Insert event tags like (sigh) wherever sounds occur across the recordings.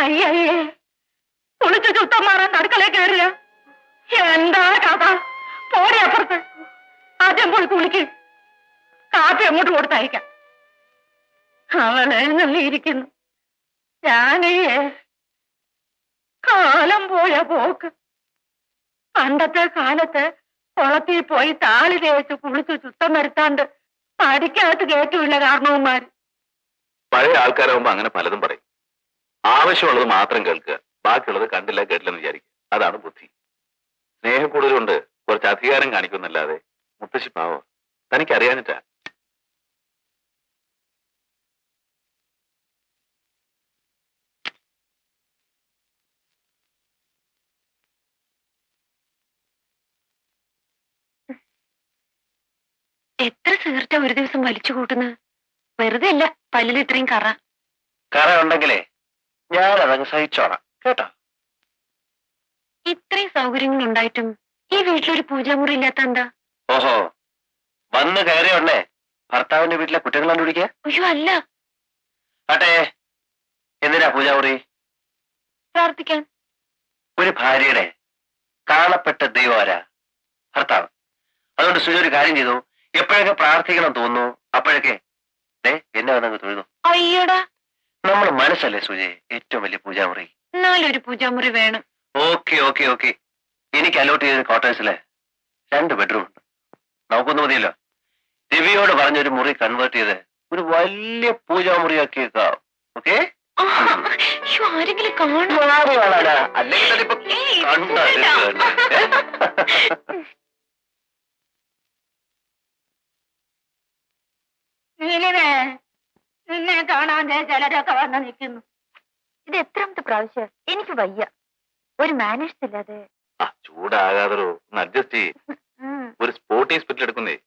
അയ്യയ്യേ കുളിച്ച് ചുത്തം മാറാൻ അടുക്കള കയറില്ല എന്താ കഥ? പോരെ അപ്പുറത്ത്. ആദ്യം കുളിക്ക്. കാപ്പി അങ്ങോട്ട് കൊടുത്തയക്കാം. അവളെ കാലം പോയ പോക്ക്. പണ്ടത്തെ കാലത്ത് കുളത്തിൽ പോയി താളി തേച്ച് കുളിച്ച് ചുത്തം വരുത്താണ്ട് കാരണവന്മാര്. പഴയ ആൾക്കാരാകുമ്പോ അങ്ങനെ പലതും പറയും. ആവശ്യമുള്ളത് മാത്രം കേൾക്കുക. ബാക്കിയുള്ളത് കണ്ടില്ല കേട്ടില്ലെന്ന് വിചാരിക്കുക. അതാണ് ബുദ്ധി. സ്നേഹം കൂടുതലുണ്ട്. കുറച്ച് അധികാരം കാണിക്കുന്നല്ലാതെ മുത്തശ്ശി പാവ. തനിക്കറിയാനിട്ടാ എത്ര സിഗരറ്റാ ഒരു ദിവസം വലിച്ചു കൂട്ടുന്നത്? വെറുതെ അല്ല പല്ലിൽ ഇത്രയും കറ. കറ ഉണ്ടെങ്കിലേ ഞാൻ അതങ്ങ് സഹിച്ചോളാം. കേട്ടോ? ഇത്രയും സൗകര്യങ്ങൾ ഉണ്ടായിട്ടും ഈ വീട്ടിലൊരു പൂജാമുറി ഇല്ലാത്ത എന്താ? ഓഹോ. വന്ന് കയറി ഉടനെ ഭർത്താവിന്റെ വീട്ടിലെ കുറ്റങ്ങൾ കണ്ടുപിടിക്കുക? അയ്യോ അല്ല. ആട്ടെ എന്തിനാ പൂജാമുറി? പ്രാർത്ഥിക്കാൻ. ഒരു ഭാര്യയുടെ കാണപ്പെട്ട ദൈവം ആരാ? ഭർത്താവ്. അതുകൊണ്ട് സുജ ഒരു കാര്യം ചെയ്തു. എപ്പോഴൊക്കെ പ്രാർത്ഥിക്കണം തോന്നുന്നു അപ്പോഴൊക്കെ എന്നെ വന്നങ്ങ് തോന്നുന്നു അയ്യടാ. നമ്മൾ മനസ്സല്ലേ സുജയ് ഏറ്റവും വലിയ പൂജാമുറി. എന്നാലൊരു പൂജാമുറി വേണം. Okay okay okay. എനിക്ക് അലോട്ട് ചെയ്ത ക്വാർട്ടേഴ്സിലെ രണ്ട് ബെഡ്റൂം ഉണ്ട്. നമുക്കൊന്നും മതിയല്ലോ. രവിയോട് പറഞ്ഞൊരു മുറി കൺവേർട്ട് ചെയ്ത് ഒരു വലിയ പൂജാമുറിയാക്കിയേക്കാം. ഓക്കെ? ആരെങ്കിലും അല്ലെങ്കിൽ നിന്നെ കാണാൻ ചിലരൊക്കെ വന്ന് നിൽക്കുന്നു. ഇത് എത്രാമത്തെ പ്രാവശ്യം? എനിക്ക് വയ്യ. ഒരു മാനേഴ്സ് ഇല്ലാതെ. അഡ്ജസ്റ്റ് ചെയ്യ്. ഒരു സ്പോർട്ടി സ്പിരിറ്റ് എടുക്കുന്നേ.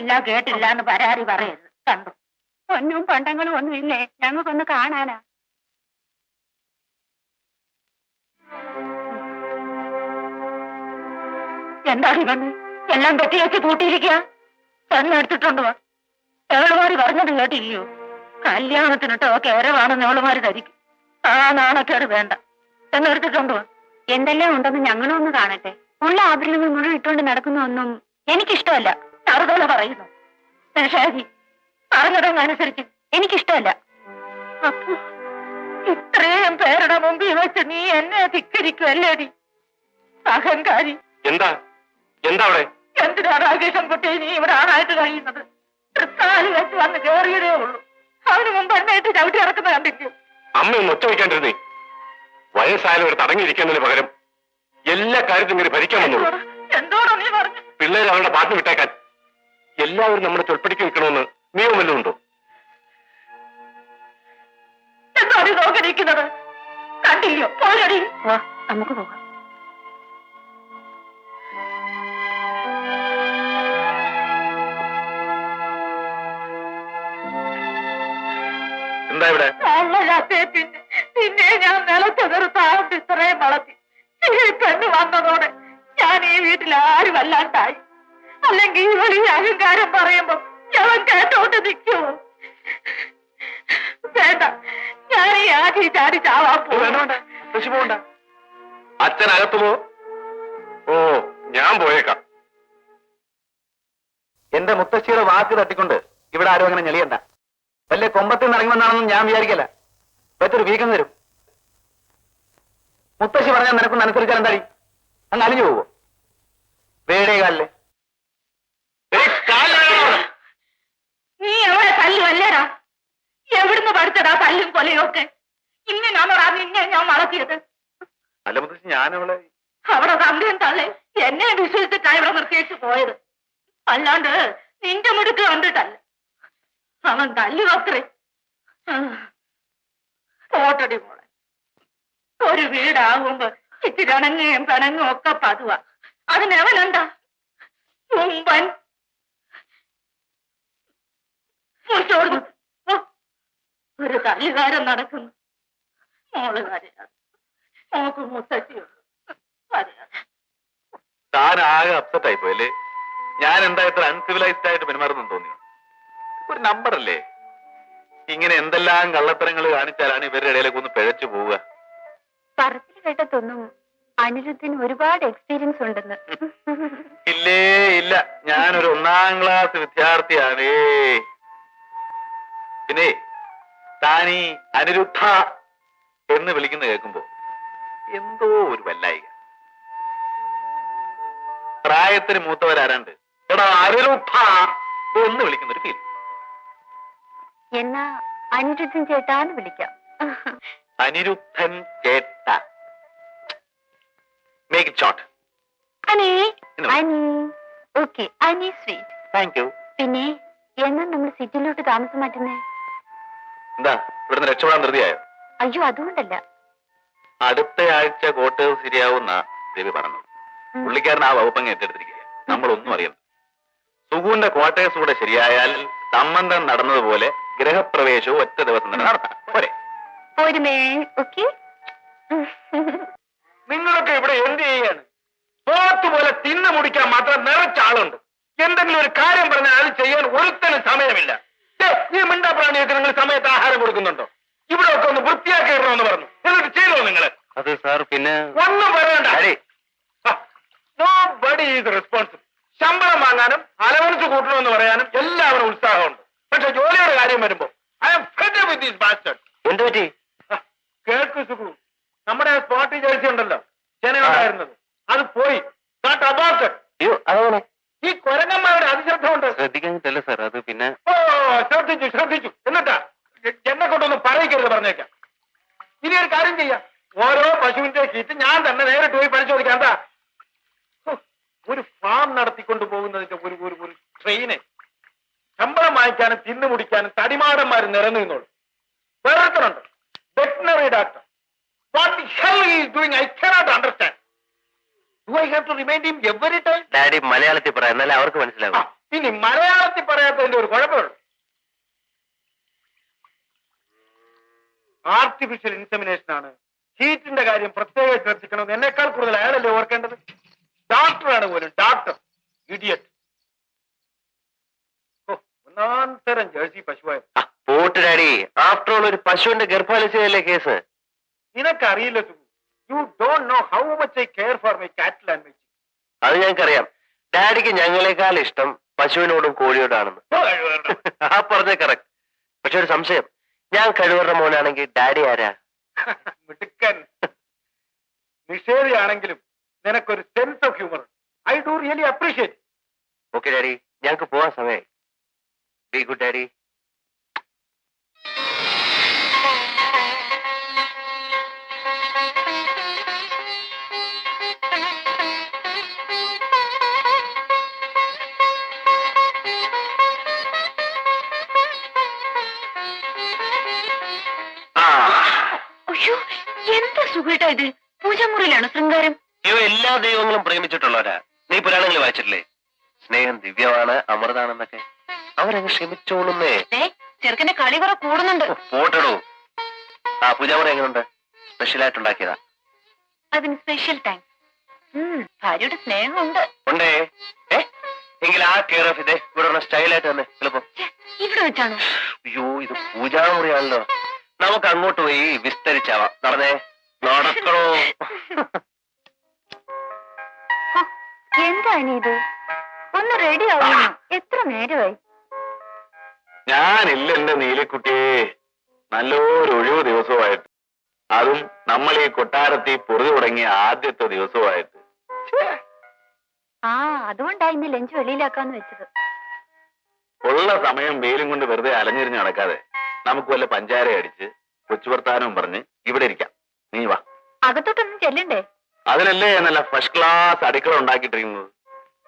കണ്ടില്ല കേട്ടില്ല എന്ന് പരാതി പറയരുത് കണ്ടു. പൊന്നും പണ്ടങ്ങളും ഒന്നും ഇല്ലേ ഞങ്ങൾക്കൊന്ന് കാണാനാ. എന്താണ് ഇവന്ന് എല്ലാം കെട്ടിയേച്ച് കൂട്ടിയിരിക്കുക തന്നെ എടുത്തിട്ടുണ്ടോ? ഏളുമാര് പറഞ്ഞത് കേട്ടില്ലയോ? കല്യാണത്തിനിട്ടോ കേരളാണെന്ന് ഏളുമാര് ധരിക്കും. ആ നാണക്കേട് വേണ്ട. എന്നെടുത്തിട്ടുണ്ട് എന്തെല്ലാം ഉണ്ടെന്ന് ഞങ്ങളും ഒന്ന് കാണട്ടെ. ഉള്ള ആഭരണങ്ങൾ മുഴുവൻ ഇട്ടുകൊണ്ട് നടക്കുന്ന ഒന്നും എനിക്കിഷ്ടമല്ല. അറുതല പറയുന്നു. ഷാജി പറഞ്ഞതങ്ങനുസരിച്ച് എനിക്കിഷ്ടമല്ല. അപ്പൊ ഇത്രയും പേരുടെ മുമ്പിൽ വെച്ച് നീ എന്നെ ധിക്കരിക്കുമല്ലേടി അഹങ്കാരി. എന്താ? എന്താ അവിടെ? എന്തിനാ രാകേഷൻ കുട്ടി നീ ഇവിടെ ആണായിട്ട് കഴിയുന്നത്? തൃത്താലി വെച്ച് വന്ന് കേറിയതേ ഉള്ളൂ. അവന് മുമ്പ് എന്നെ ഇട്ട് ചവിട്ടി ഇറക്കുന്ന കണ്ടിട്ട് അമ്മ ഒന്ന് ഒച്ച വയ്ക്കാണ്ടിരുന്നേ വയസ്സായാലും ഒരു തടങ്ങിയിരിക്കുന്നതിന് പകരം എല്ലാ കാര്യത്തിനും ഇങ്ങനെ ഭരിക്കാൻ വന്നു എന്തോടാ നീ പറഞ്ഞു? പിള്ളേർ അവരുടെ പാട്ട് വിട്ടേക്കാൻ. എല്ലാവരും നമ്മുടെ തൊൽപ്പടിക്ക് നിൽക്കണമെന്ന് നിയമം വല്ലതും ഉണ്ടോ? എന്താ നീ നോക്കിയിരിക്കുന്നത് കണ്ടില്ലയോ? പോരടി. വാ നമുക്ക് പോകാം. എന്താ ഇവിടെ? അല്ലല്ലാത്തേ പിന്നെ പിന്നെ ഞാൻ നിലത്ത് നിർത്താണ്ട് ഇത്രയും വളർത്തി. ഈ പെണ്ണ് വന്നതോടെ ഞാൻ ഈ വീട്ടിൽ ആരും അല്ലാണ്ടായി അല്ലെങ്കിൽ ഈ വലിയ അഹങ്കാരം പറയുമ്പോ ഞാൻ കേട്ടോണ്ട് നിൽക്കുമോ വേണ്ട ഞാൻ ഈ ആദ്യം ചാടി അച്ഛൻ അകത്തുമോ ഓ ഞാൻ പോയേക്കാം. എന്റെ മുത്തശ്ശിയുടെ വാക്ക് തട്ടിക്കൊണ്ട് ഇവിടെ ആരും അങ്ങനെ ഞെളിയണ്ട. വല്ല കൊമ്പത്തിൽ നിന്ന് ഇറങ്ങുമെന്നാണെന്നും ഞാൻ വിചാരിക്കല്ല. പറ്റൊരു വീക്കം തരും. മുത്തശ്ശി പറഞ്ഞാൽ നിനക്കൊന്ന് അനുസരിച്ചാൽ എന്താടി അങ്ങ് അലിഞ്ഞു പോവോ? വേടേ കാലിൽ നീ എവിടെ തല്ലു അല്ലേടാ എവിടുന്ന് പഠിച്ചടാ തല്ലും കൊലയൊക്കെ? ഇങ്ങനാണോ നിന്നെ ഞാൻ വളർത്തിയത്? ഞാനവളെ അവിടെ തന്തയും തള്ളി എന്നെ വിശ്വസിച്ചിട്ടാ ഇവിടെ നിർത്തിയേച്ച് പോയത്. അല്ലാണ്ട് നിന്റെ മുടുക്ക് കണ്ടിട്ടല്ല. അവൻ തല്ലു അത്രേ പോട്ടടി മോളെ. ഒരു വീടാകുമ്പോ ഇച്ചിരി ഇണങ്ങുകയും പിണങ്ങും ഒക്കെ പതുവാ. അതിനവനെന്താ മുമ്പൻ മുന്നോട്ട് ഒരു തല്ലുകാരൻ നടക്കുന്നു. മോൾ കരയാണ് മോക്ക് കരയാണ് താൻ ആകെ അപ്സെറ്റ് ആയി പോയല്ലേ ഞാൻ എന്താ ഇത്ര അൺസിവിലൈസ്ഡ് ആയിട്ട് പെരുമാറുന്നു തോന്നിയോ? ഒരു നമ്പർ അല്ലേ? ഇങ്ങനെ എന്തെല്ലാം കള്ളത്തരങ്ങൾ കാണിച്ചാലാണ് ഇവരുടെ ഇടയിലേക്ക് ഒന്ന് പിഴച്ചു പോവുക. പറഞ്ഞു കേട്ടതൊന്നും അനിരുദ്ധിന് ഒരുപാട് എക്സ്പീരിയൻസ് ഉണ്ടെന്ന്. ഇല്ലേ ഇല്ല. ഞാനൊരു ഒന്നാം ക്ലാസ് വിദ്യാർത്ഥിയാണേ. പിന്നെ താനീ അനിരുദ്ധ എന്ന് വിളിക്കുന്ന കേൾക്കുമ്പോ എന്തോ ഒരു വല്ലായിക. പ്രായത്തിന് മൂത്തവരാരാണ്ട്? എടാ അനിരുദ്ധ എന്ന് വിളിക്കുന്ന ഒരു ഫീൽ എന്നാ അനിരുദ്ധൻ ചേട്ടാന്ന് വിളിക്കാം. അനിരുദ്ധൻ ചേട്ട. Make it short Ani Ani. Okay Ani sweet thank you പിന്നെ എന്നാ നമ്മൾ സിറ്റിയിലോട്ട് താമസം മാറ്റുന്നേ? എന്താ ഇവിടുന്ന് രക്ഷപ്പെടാൻ ധൃതിയായോ? അയ്യോ അതുകൊണ്ടല്ല. അടുത്ത ആഴ്ച കോട്ടേഴ്സ് ശരിയാവുന്ന ദേവി പറഞ്ഞു. പുള്ളിക്കാരൻ ആ വകുപ്പങ്ങ് ഏറ്റെടുത്തിരിക്കുക നമ്മളൊന്നും അറിയണം സുഖുവിന്റെ ക്വാർട്ടേഴ്സ് കൂടെ ശരിയായാൽ സംബന്ധം നടന്നതുപോലെ ഗ്രഹപ്രവേശവും ഒറ്റ ദിവസം തന്നെ നടത്താം. പോരെ. നിങ്ങളൊക്കെ ഇവിടെ എന്ത് ചെയ്യാണ്? പോത്ത് പോലെ തിന്നു മുടിക്കാൻ മാത്രം നിറച്ച ആളുണ്ട്. എന്തെങ്കിലും ഒരു കാര്യം പറഞ്ഞാൽ അത് ചെയ്യാൻ ഒരുത്തനും സമയമില്ല. ദേ, മിണ്ടാ പ്രാണിയൊക്കെ നിങ്ങൾ സമയത്ത് ആഹാരം കൊടുക്കുന്നുണ്ടോ? ഇവിടെ ഒക്കെ ഒന്ന് വൃത്തിയാക്കി ഇടണമെന്ന് പറഞ്ഞു. എന്നിട്ട് ചെയ്തോ നിങ്ങൾ? അത് സാർ പിന്നെ ഒന്നും പറയണ്ട. നോ ബഡി ഈസ് റെസ്പോൺസിബിൾ ശമ്പളം വാങ്ങാനും അലവൻസ് കൂട്ടണമെന്ന് പറയാനും എല്ലാവരും ഉത്സാഹമുണ്ട്. പക്ഷെ ജോലിയുടെ കാര്യം വരുമ്പോ I'm fed with these bastard എന്ത് പറ്റി കേൾക്കു സുഖു. നമ്മുടെ സ്പോട്ടി ജേഴ്സി ഉണ്ടല്ലോ. ചെനയുണ്ടായിരുന്നത് അത് പോയി ദാറ്റ് അബോർട്ടഡ് അയ്യോ അതങ്ങനെ ഈ കൊരങ്ങന്മാരുടെ അതിശ്രദ്ധ ഉണ്ട് ശ്രദ്ധിക്കാനിട്ടല്ല സാർ അത് പിന്നെ ഓ ശ്രദ്ധിച്ചു ശ്രദ്ധിച്ചു എന്നിട്ടാ എ- എന്നെ കൊണ്ടൊന്നും പറയിക്കരുത് പറഞ്ഞേക്കാം ഇനി ഒരു കാര്യം ചെയ്യാം ഓരോ പശുവിന്റെ ചീറ്റ് ഞാൻ തന്നെ നേരിട്ട് പോയി പരിശോധിക്കാം എന്താ ഹോ, ഒരു ഫാം നടത്തിക്കൊണ്ട് പോകുന്നതിന്റെ ഒരു ഒരു ഒരു ട്രെയിന് ശമ്പളം വാങ്ങിക്കാനും തിന്നു മുടിക്കാനും നിരന്നു നിന്നോളൂ വേറൊരുത്തനുണ്ട് veterinary doctor what the hell is doing I cannot understand do I have to remind him every time daddy മലയാളത്തിൽ പറയാം എന്നാലേ അവർക്ക് മനസ്സിലാവും. ഇനി മലയാളത്തിൽ പറയാത്തതിന്റെ ഒരു കുഴപ്പമുള്ളൂ ആർട്ടിഫിഷ്യൽ ഇൻസെമിനേഷൻ ആണ്. ഹീറ്റിന്റെ കാര്യം പ്രത്യേകം ശ്രദ്ധിക്കണം. എന്നേക്കാൾ കൂടുതൽ അയാളല്ലേ ഓർക്കേണ്ടത്? ഡോക്ടറാണ് പോലും. ഡോക്ടർ ഇഡിയറ്റ് ഒന്നാം തരം ജേഴ്സി പശുവായി. പോട്ട് ഡാഡി. ആഫ്റ്റർ ഓൾ ഒരു പശുവിന്റെ ഗർഭാലയല്ലേ കേസ്? നിനക്കറിയില്ല you don't know how much I care for my cattle and my അത് ഞങ്ങൾക്കറിയാം. ഡാഡിക്ക് ഞങ്ങളെക്കാൾ ഇഷ്ടം പശുവിനോടും കോഴിയോടാണെന്ന്. (laughs) ആ പറഞ്ഞ കറക്റ്റ് പക്ഷെ ഒരു സംശയം. ഞാൻ കഴിവറുടെ മോനാണെങ്കിൽ ഡാഡി ആരാ? (laughs) മിടുക്കൻ. നിഷേധിയാണെങ്കിലും നിനക്കൊരു sense of humour I do really appreciate okay daddy. ഞങ്ങൾക്ക് പോവാൻ സമയമായി ബി ഗുഡ് ഡാഡി അയ്യോ എന്താ സുഖേട്ടാ ഇത്? പൂജാമുറിയിലാണ് ശൃംഗാരം? ഇവ എല്ലാ ദൈവങ്ങളും പ്രേമിച്ചിട്ടുള്ളവരാ. നീ പുരാണങ്ങൾ വായിച്ചിട്ടില്ലേ? സ്നേഹം ദിവ്യമാണ് അമൃതാണെന്നൊക്കെ. അവരങ്ങ് ക്ഷമിച്ചോളുന്നേ. ചെറുക്കന്റെ കളി കുറെ കൂടുന്നുണ്ട്. പോട്ടടോ. ആ പൂജാമുറി എങ്ങനെയുണ്ട് സ്പെഷ്യൽ ആയിട്ട് ഉണ്ടാക്കിയതാ അതിന് സ്പെഷ്യൽ താങ്ക്സ് ഭാര്യയുടെ സ്നേഹമുണ്ട്. ഉണ്ടേ. എങ്കിൽ ആ കെയർ ഓഫ് ഇതേ ഇവിടെ സ്റ്റൈലായിട്ട് തന്നെ എളുപ്പം. ഇവിടെ വെച്ചാണോ? അയ്യോ ഇത് പൂജാമുറിയാണല്ലോ. നമുക്ക് അങ്ങോട്ട് പോയി വിസ്തരിച്ചാവാം. നടന്നേ. നടക്കണോ? എന്താണ് ഇത് ഒന്ന് റെഡി ആവുന്നു എത്ര നേരമായി? ഞാനില്ല എന്റെ നീലക്കുട്ടിയെ. നല്ലൊരു ഒഴിവ് ദിവസമായിട്ട്. അതും നമ്മൾ ഈ കൊട്ടാരത്തിൽ പൊറുതി തുടങ്ങിയ ആദ്യത്തെ ദിവസമായിട്ട്. ആ അതുകൊണ്ടാ ഇന്ന് ലഞ്ച് വെളിയിലാക്കാന്ന് വെച്ചത്. ഉള്ള സമയം വെയിലും കൊണ്ട് വെറുതെ അലഞ്ഞിരിഞ്ഞ് നടക്കാതെ നമുക്ക് വല്ല പഞ്ചാര അടിച്ച് കൊച്ചുവർത്താനവും പറഞ്ഞ് ഇവിടെ ഇരിക്കാം. നീ വാ. അകത്തോട്ടൊന്നും ചെല്ലണ്ടേ? അതിനല്ലേ നല്ല ഫസ്റ്റ് ക്ലാസ് അടുക്കള ഉണ്ടാക്കിയിട്ടിരിക്കുന്നത്.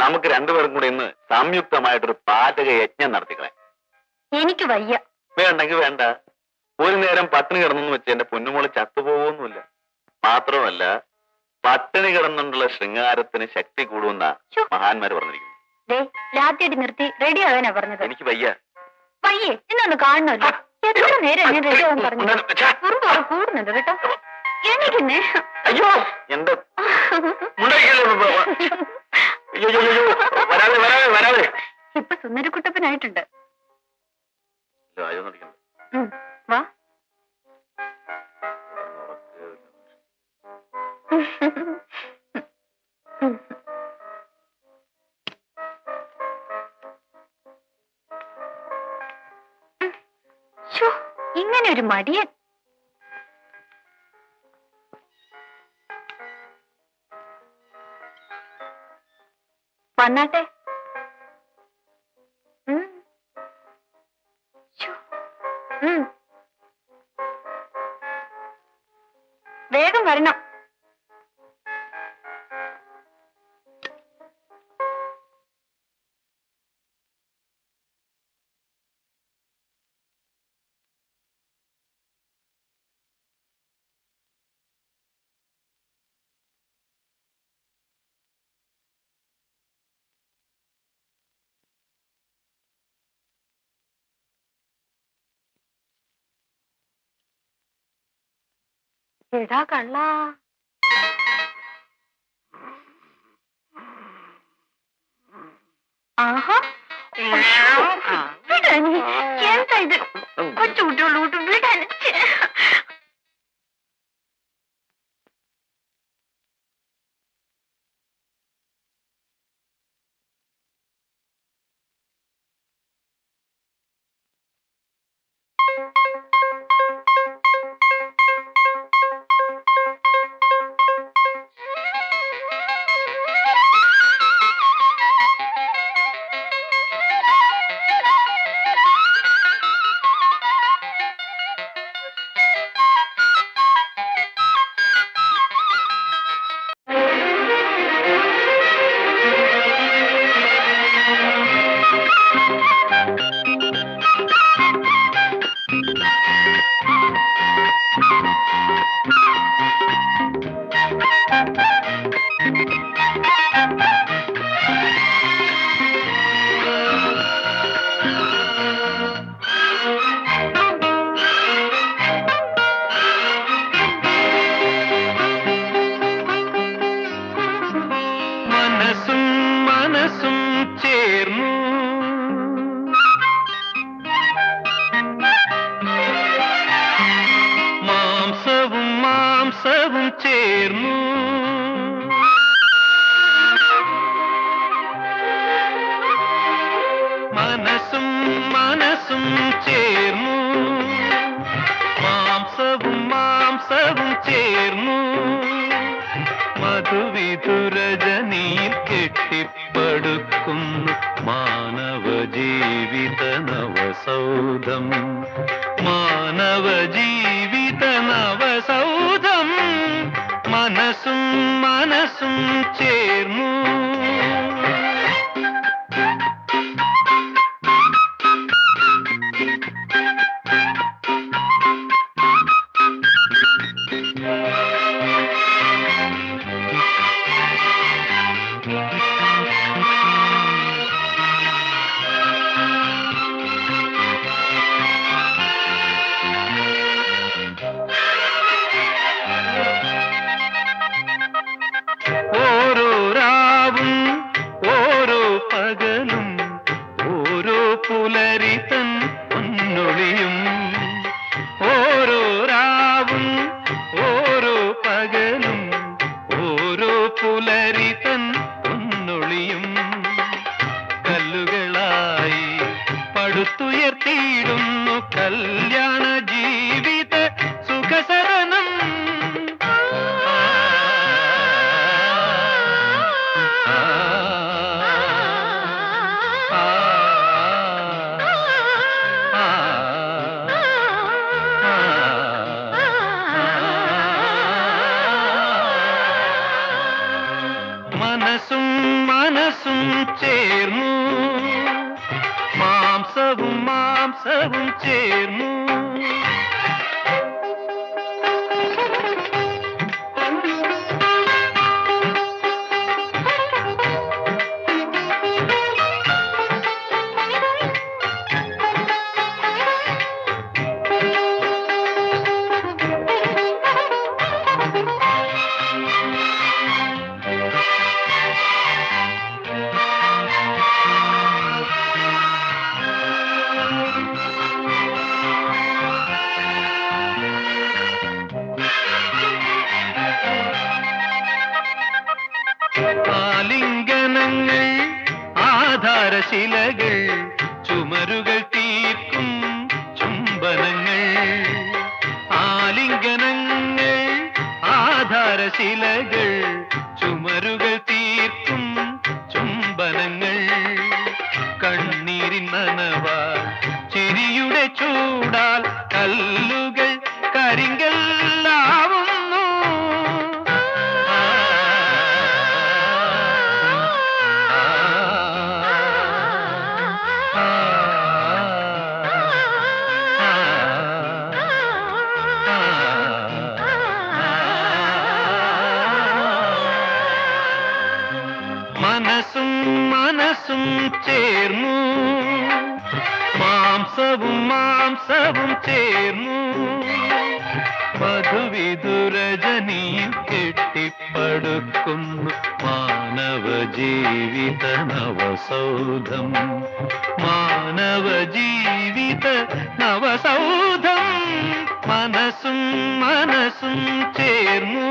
നമുക്ക് രണ്ടുപേർക്കും കൂടെ ഇന്ന് സംയുക്തമായിട്ടൊരു പാചക യജ്ഞം നടത്തിക്കളെ. എനിക്ക് വയ്യ. വേണ്ടെങ്കിൽ വേണ്ട. ഒരു നേരം പട്ടിണി കിടന്നു വെച്ച് എന്റെ പൊന്നുമോൾ ചത്തുപോകുന്നില്ല മാത്രമല്ല പട്ടിണി കിടന്നുകൊണ്ടുള്ള ശൃംഗാരത്തിന് ശക്തി കൂടുമെന്ന മഹാന്മാര് പറഞ്ഞിരിക്കുന്നു നിർത്തി റെഡി ആകാനാ പറഞ്ഞത്. എനിക്ക് വയ്യ. വയ്യേ ഇന്നൊന്ന് കാണണമല്ലോ എത്ര നേരം ഞാൻ റെഡി ആവാൻ പറഞ്ഞു ഛെ, കുറുമ്പ് അവിടെ കൂടുന്നുണ്ട് കേട്ടോ. എനിക്കുന്നേ അയ്യോ എന്താ (laughs) (laughs) पन्ना से എടാ കള്ളാ ആഹാ വിടാനി എന്താ ഇത് കൊച്ചു കുട്ടികളോട്ട് വിടാൻ ചേർന്നു. മനസ്സും മനസ്സും ചേർന്നു. മാംസവും മാംസവും ചേർന്നു. മധുവിധുരജനിയിൽ കെട്ടിപ്പടുക്കുന്നു മാനവ ജീവിത നവസൗധം. മാനവ മനസ്സും ചേർന്നു ആധാരശിലകൾ ചുമരുകൾ തീർക്കും ചുംബനങ്ങൾ. ആലിംഗനങ്ങൾ ആധാരശിലകൾ ചുമരുകൾ നവസൗധം മനസ്സും മനസ്സും ചേർന്നു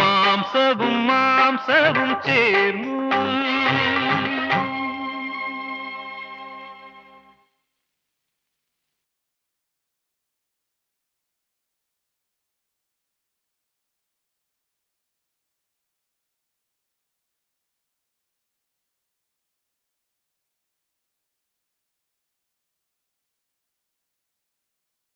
മാംസവും മാംസവും ചേർന്നു